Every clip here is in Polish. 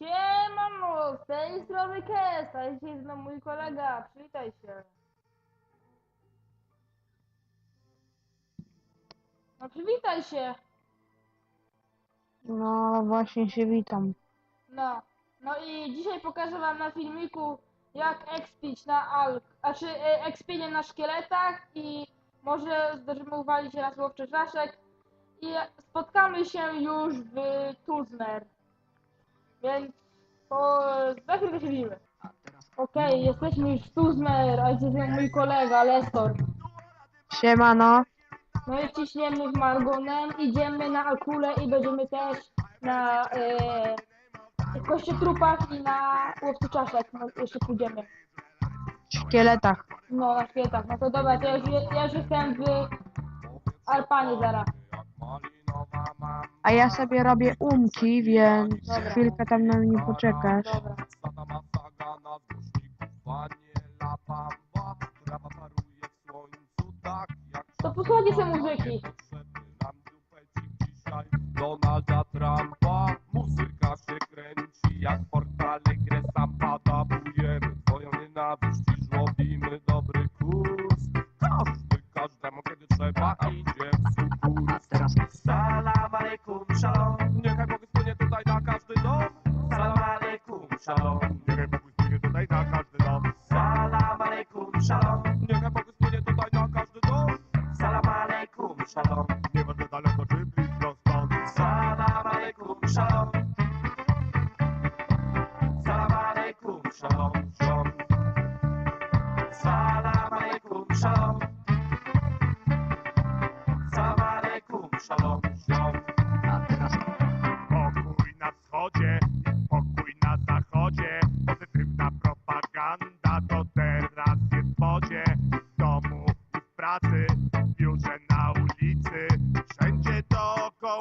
Siemano, z tej strony Kes, a dzisiaj mną mój kolega, przywitaj się. No przywitaj się. No właśnie się witam. No, no i dzisiaj pokażę wam na filmiku jak expić na alk, znaczy e, expienie na szkieletach i może zdążymy uwalić raz łowczy czaszek i spotkamy się już w Tuzner. Więc po, za chwilkę się widzimy. Okej, jesteśmy już w Tuzner, a jest mój kolega Lestor. Siemano. No i ciśniemy w Margonem, idziemy na Akulę i będziemy też na e, kościotrupach i na łowcy czaszek. No, jeszcze pójdziemy. W szkieletach. No, na świetach. No to dobra, to ja już, ja już jestem w Alpanie zaraz. A ja sobie robię umki, więc Dobra. chwilkę tam na mnie poczekasz. Dobra. To posłuchajcie sobie muzyki. Potrzebny nam dupecik dzisiaj Donalda Trumpa Muzyka się kręci jak portale shalom, Niechaj Bóg spłynie tutaj na każdy dom. Salam alaikum, shalom, Nieważne daleko czy blisko stąd. Salam alaikum, shalom, salam alaikum, shalom, shalom, salam alaikum, shalom, salam alaikum, shalom, shalom.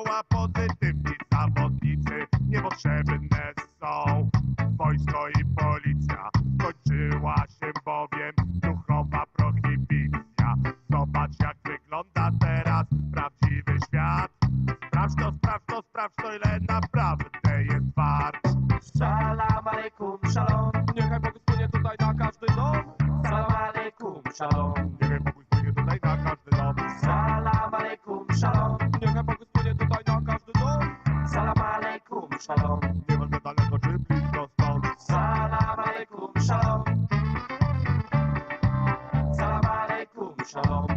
Dookoła pozytywni zawodnicy Niepotrzebne są. Wojsko i policja Skończyła się bowiem duchowa prohibicja. Zobacz jak wygląda teraz prawdziwy świat. Sprawdź to, sprawdź to, sprawdź to, ile naprawdę jest wart. salam alaikum, shalom, Niechaj Bóg spłynie tutaj na każdy dom. salam alaikum, shalom, shalom. Nieważne daleko czy blisko stąd. Salam alaikum, shalom. Salam alaikum, shalom,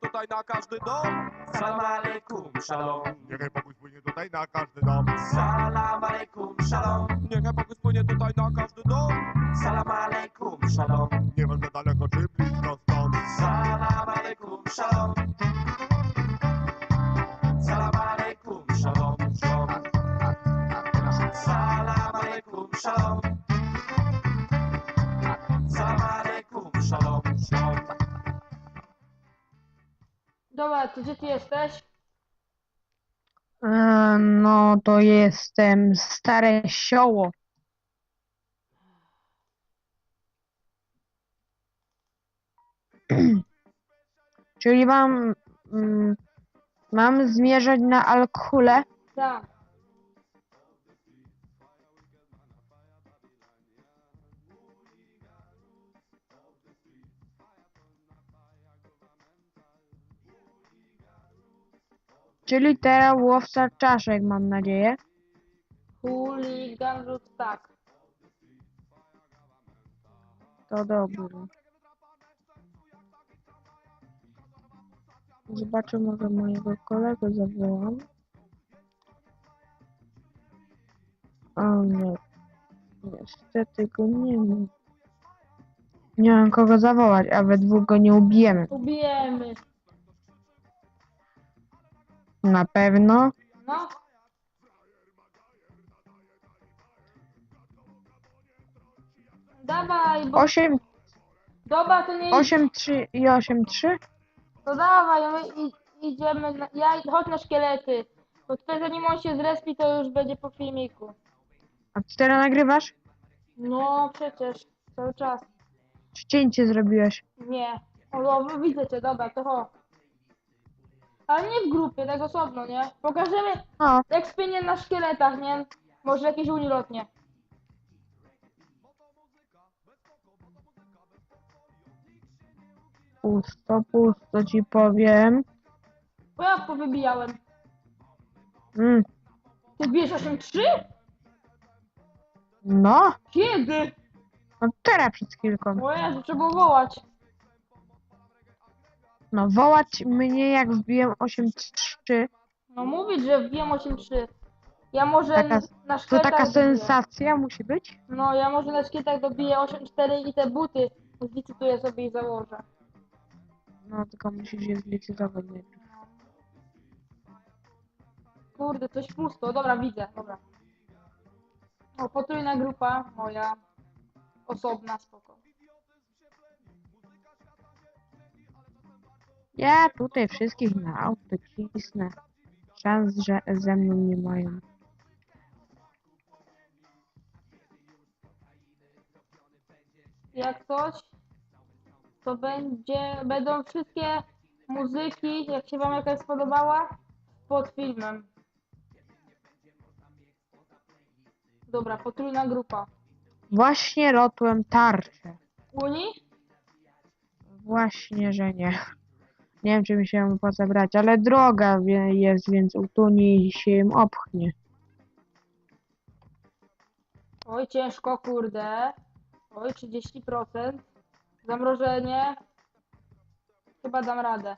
Tutaj na każdy dom. Salam alaikum, shalom. Niechaj Bóg spłynie tutaj na każdy dom. Salam alaikum, shalom. Niechaj Bóg spłynie tutaj na każdy dom. Salam alaikum, shalom. Nieważne daleko czy blisko stąd. Salam alaikum, shalom. Gdzie ty jesteś? E, no to jestem stare sioło. Czyli mam, mm, mam zmierzać na Alkhule. Tak. Czyli teraz łowca czaszek, mam nadzieję. Hooligan rzut tak. To dobrze. Zobaczę, może mojego kolegę zawołam. O nie. Niestety go nie ma. Nie mam kogo zawołać, a we dwóch go nie ubijemy. Ubijemy. Na pewno. No. Dawaj, bo 8, dobra, to nie 8, 3 i 8, 3? To dawaj, my i, idziemy, na, ja, chodź na szkielety. Bo tutaj zanim on się zrespi, to już będzie po filmiku. A ty teraz nagrywasz? No przecież, cały czas. Czy cięcie zrobiłeś? Nie. O, o widzę cię, dobra, to ho. Ale nie w grupie, tak osobno, nie? Pokażemy O, jak spienie na szkieletach, nie? Może jakieś unilotnie. pusto, pusto ci powiem. Bo ja powybijałem. Mm, Ty bierz 8-3? no, Kiedy? no teraz przed chwilką. O Jezu, trzeba było wołać. No, wołać mnie jak wbiłem 8-3. No mówić, że wiem 8-3. Ja może Taka- na To taka dobiję. sensacja musi być? No, ja może na szkietach dobiję 8-4 i te buty zlicytuję sobie i założę. No, tylko musisz je zlicytować najpierw. Kurde, coś pusto. Dobra, widzę, dobra. O, potrójna grupa moja. Osobna, spoko. Ja tutaj wszystkich na auto cisnę. Szans, że ze mną nie mają. Jak coś, to będzie, będą wszystkie muzyki, jak się wam jakaś spodobała, pod filmem. Dobra, potrójna grupa. Właśnie rotłem tarczę. Uni? Właśnie, że nie. Nie wiem, czy mi się opłaca brać, ale droga jest, więc utuni się im opchnie. Oj, ciężko, kurde. Oj, 30%. Zamrożenie. Chyba dam radę.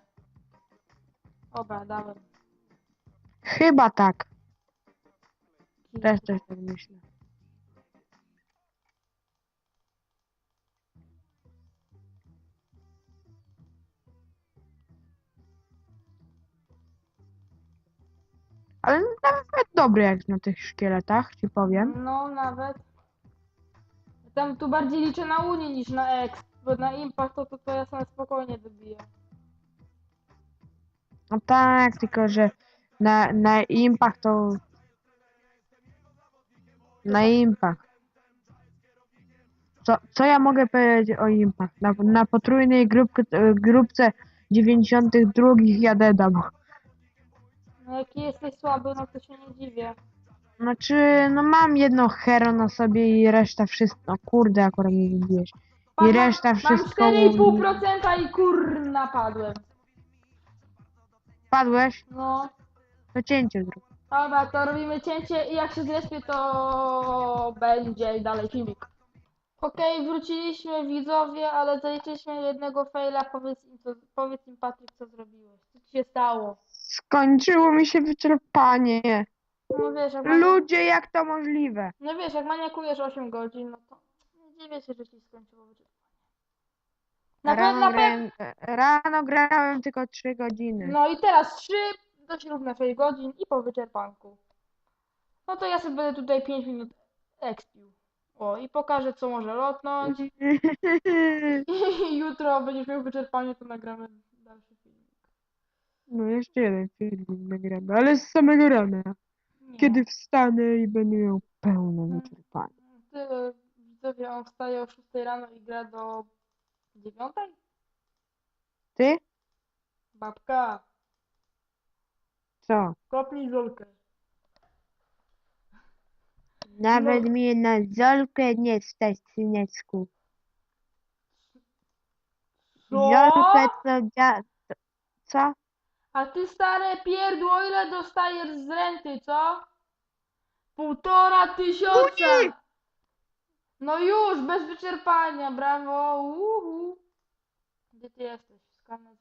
Dobra, dałem. Chyba tak. Też coś tak myślę. Ale nawet dobry jak na tych szkieletach, ci powiem. No, nawet. Tam tu bardziej liczę na Unii niż na X, bo na Impact to, to, to ja sobie spokojnie dobiję. No tak, tylko że na, na Impact to... Na Impact. Co, co ja mogę powiedzieć o Impact? Na, na potrójnej grupce, grupce 92 jadę dam. No, jaki jesteś słaby, no to się nie dziwię. Znaczy, no mam jedno hero na sobie i reszta wszystko. No kurde, akurat nie wybiłeś. I Mam- reszta Mam wszystko. 4,5% i kurna padłem. Padłeś? No. To cięcie zrób. Dobra, to robimy cięcie i jak się zrespię, to będzie dalej filmik. Okej, wróciliśmy widzowie, ale zaliczyliśmy jednego faila. Powiedz im, co, powiedz im Patryk, co zrobiłeś. Co ci się stało? Skończyło mi się wyczerpanie. No wiesz, jak, Ludzie, jak to możliwe? no wiesz, jak maniakujesz 8 godzin, no to nie dziwię się, że ci skończyło wyczerpanie. Na Rano, na grałem, rano grałem tylko 3 godziny. No i teraz 3 dość równe 6 godzin i po wyczerpanku. No to ja sobie będę tutaj 5 minut expił. O, i pokażę, co może lotnąć. I jutro będziesz miał wyczerpanie, to nagramy. No jeszcze jeden film nagramy, ale z samego rana. Nie. Kiedy wstanę i będę miał pełne wyczerpanie. Tyle, widzowie, on wstaje o 6 rano i gra do 9? Ty? Babka, Co? kopnij Zolkę. Nawet No. mnie na Zolkę nie stać, syneczku. Co? Zolkę to- Co? A ty stare pierdło, ile dostajesz z renty, co? Półtora tysiąca! No już, bez wyczerpania, brawo! Uhu. Gdzie ty jesteś? Skaner